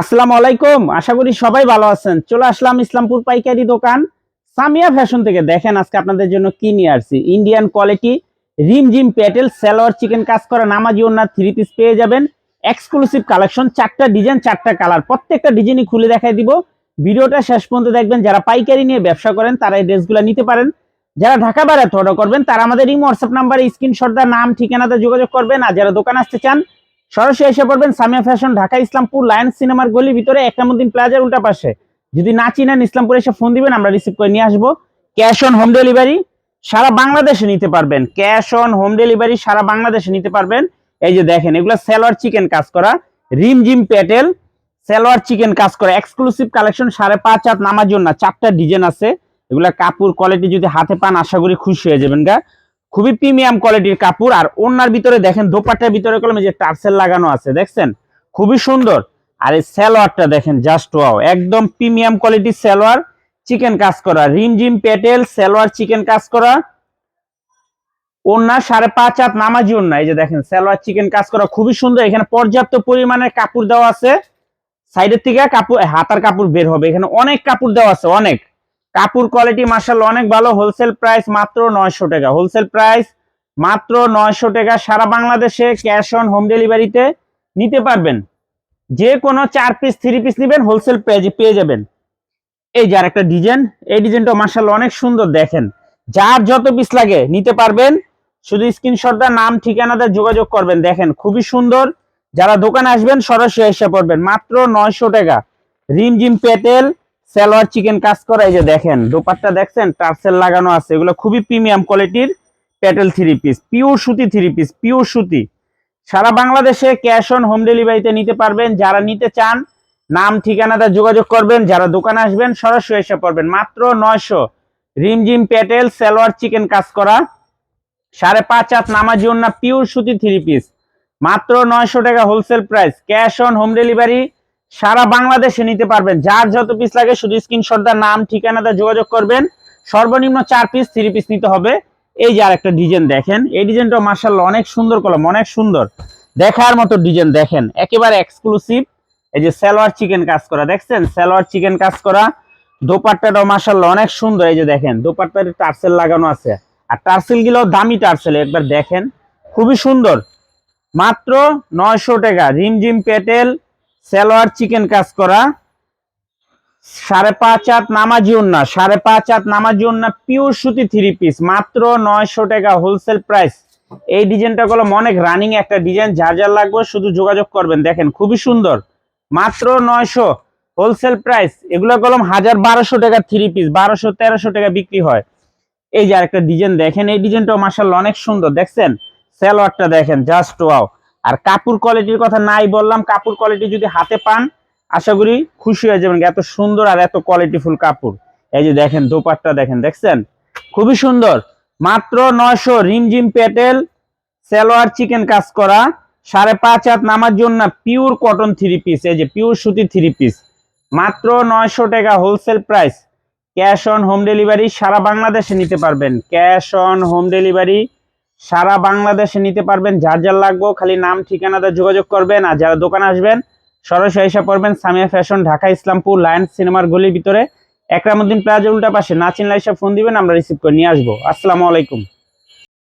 আসসালামু আলাইকুম, আশা করি সবাই ভালো আছেন। চলে আসলাম ইসলামপুর পাইকারি দোকান। সামিয়া ফ্যাশন থেকে দেখেন আজকে আপনাদের জন্য কি নিয়ে আসছি। ইন্ডিয়ান কোয়ালিটি রিম জিম প্যাটেল, সালোয়ার, চিকেন কাজ করা নামাজি ওনার থ্রি পিস পেয়ে যাবেন। এক্সক্লুসিভ কালেকশন চারটা ডিজাইন চারটা কালার প্রত্যেকটা ডিজাইনই খুলে দেখাই দিব। ভিডিওটা শেষ পর্যন্ত দেখবেন। যারা পাইকারি নিয়ে ব্যবসা করেন, তারা এই ড্রেসগুলো নিতে পারেন। যারা ঢাকা বেড়াতে অর্ডার করবেন, তারা আমাদের এই হোয়াটসঅ্যাপ নাম্বারে স্ক্রিনশট দেওয়া নাম, ঠিকানাতে যোগাযোগ করবেন। আর যারা দোকান আসতে চান সরাসরি এসে পড়বেন সামিয়া ফ্যাশন, ঢাকা ইসলামপুর, লায়ন্স সিনেমার গলির ভিতরে, একরামুদ্দিন প্লাজার উল্টা পাশে। যদি না চিনেন, ইসলামপুর এসে ফোন দিবেন, আমরা রিসিভ করে নিয়ে আসব। ক্যাশ অন হোম ডেলিভারি সারা বাংলাদেশে নিতে পারবেন। ক্যাশ অন হোম ডেলিভারি সারা বাংলাদেশে নিতে পারবেন। এই যে দেখেন, এগুলো সালোয়ার চিকেন কাজ করা। রিম জিম প্যাটেল, সালোয়ার চিকেন কাজ করা। এক্সক্লুসিভ কালেকশন সাড়ে পাঁচ হাত নামার জন্য চারটা ডিজাইন আছে। এগুলা কাপড় কোয়ালিটি যদি হাতে পান, আশা করি খুশি হয়ে যাবেন গা। খুবই প্রিমিয়াম কোয়ালিটির কাপড়। আর ওনার ভিতরে দেখেন, দোপাট্টার ভিতরে কলমে যে টার্সেল লাগানো আছে, দেখছেন? খুবই সুন্দর। আর এই সালোয়ারটা দেখেন জাস্ট ওয়াও একদম প্রিমিয়াম কোয়ালিটির সালোয়ার চিকেন কাজ করা। রিম জিম পেটেল সালোয়ার চিকেন কাজ করা। ওনার সাড়ে পাঁচ হাত নামাজি ওন্না এই যে দেখেন, সালোয়ার চিকেন কাজ করা, খুবই সুন্দর। এখানে পর্যাপ্ত পরিমাণের কাপড় দেওয়া আছে। সাইডের থেকে কাপড়, হাতার কাপড় বের হবে। এখানে অনেক কাপড় দেওয়া আছে, অনেক। কাপড় কোয়ালিটি মার্শাল অনেক ভালো হোলসেল প্রাইস মাত্র নয়শো টাকা। হোলসেল প্রাইস মাত্র নয়শো টাকা, সারা বাংলাদেশে ক্যাশ অন হোম ডেলিভারিতে নিতে পারবেন। যে কোনো চার পিস থ্রি পিস নেবেন হোলসেল প্রাইজে পেয়ে যাবেন। এই যার একটা ডিজাইন এই ডিজাইনটা মার্শাল অনেক সুন্দর দেখেন। যার যত পিস লাগে নিতে পারবেন। শুধু স্ক্রিনশট দা নাম ঠিকানাতে যোগাযোগ করবেন। দেখেন, খুবই সুন্দর। যারা দোকানে আসবেন, সরাসরি এসে পড়বেন। মাত্র নয়শো টাকা। রিম জিম পেটেল সালোয়ার চিকেন কাজ করা, এই যে দেখেন, দোপাট্টা দেখছেন, টার্সেল লাগানো আছে, এগুলো খুবই প্রিমিয়াম কোয়ালিটির প্যাটেল থ্রি পিস, পিওর সুতি থ্রি পিস, পিওর সুতি। সারা বাংলাদেশে ক্যাশ অন হোম ডেলিভারিতে নিতে পারবেন, যারা নিতে চান, নাম ঠিকানাতে যোগাযোগ করবেন, যারা দোকানে আসবেন, সরাসরি এসে পড়বেন। মাত্র নয়শো রিমজিম প্যাটেল সালোয়ার চিকেন কাজ করা, সাড়ে পাঁচ হাত নামাজি না পিওর সুতি থ্রি পিস। মাত্র নয়শো টাকা wholesale price, cash on home delivery সারা বাংলাদেশে নিতে পারবেন। যার যত পিস লাগে শুধু স্ক্রিনশট দা নাম, ঠিকানাতে যোগাযোগ করবেন। সর্বনিম্ন চার পিস থ্রি পিস নিতে হবে। এই যে আরেকটা ডিজাইন দেখেন, এই ডিজাইনটা মার্শাল্লাহ অনেক সুন্দর কলম, অনেক সুন্দর। দেখার মতো ডিজাইন দেখেন, একেবারে এক্সক্লুসিভ এই যে সালোয়ার চিকেন কাজ করা, দেখছেন? সালোয়ার চিকেন কাজ করা। দোপাট্টাটাও মার্শাল্লাহ অনেক সুন্দর। এই যে দেখেন দোপাট্টাতে টার্সেল লাগানো আছে। আর টার্সেলগুলো দামি টার্সেল, একবার দেখেন। খুবই সুন্দর। মাত্র নয়শো টাকা, রিমঝিম পেটেল সালোয়ার চিকেন কাজ করা। সাড়ে পাঁচ হাত নামাজি না সাড়ে পাঁচ হাত নামাজি না পিওর সুতি থ্রি পিস মাত্র নয়শো টাকা হোলসেল প্রাইস এই ডিজাইনটা হলো অনেক রানিং একটা ডিজাইন, যার যার লাগবে শুধু যোগাযোগ করবেন। দেখেন, খুবই সুন্দর। মাত্র নয়শো হোলসেল প্রাইস এগুলো কলম হাজার বারোশো টাকা থ্রি পিস বারোশো, তেরোশো টাকা বিক্রি হয়। এই যে আরেকটা ডিজাইন, দেখেন, এই ডিজাইনটাও মার্শাল্লাহ অনেক সুন্দর, দেখছেন? সালোয়ারটা দেখেন জাস্ট ওয়াও আর কাপড় কোয়ালিটির কথা নাই বললাম, কাপড় কোয়ালিটি যদি হাতে পান, আশা করি খুশি হয়ে যাবেন এত সুন্দর আর এত কোয়ালিটিফুল কাপড়। এই যে দেখেন, দোপাট্টা দেখেন, দেখছেন? খুবই সুন্দর। মাত্র নয়শো রিমজিম পেটেল, সালোয়ার চিকেন কাজ করা, সাড়ে পাঁচ হাত নামার জন্য পিওর কটন থ্রি পিস এই যে পিওর সুতি থ্রি পিস মাত্র নয়শো টাকা wholesale price cash on home delivery সারা বাংলাদেশে নিতে পারবেন। ক্যাশ অন হোম ডেলিভারি সারা বাংলাদেশে নিতে পারবেন, যার যার লাগবো, খালি নাম, ঠিকানাতে যোগাযোগ করবেন আর যারা দোকানে আসবেন, সরাসরি এসে পড়বেন সামিয়া ফ্যাশন, ঢাকা ইসলামপুর, লায়ন্স সিনেমার গলির ভিতরে। একরামুদ্দিন প্লাজা উল্টা পাশে নাচিন লাইসা ফোন দিবেন, আমরা রিসিভ করে নিয়ে আসব। আসসালামু আলাইকুম।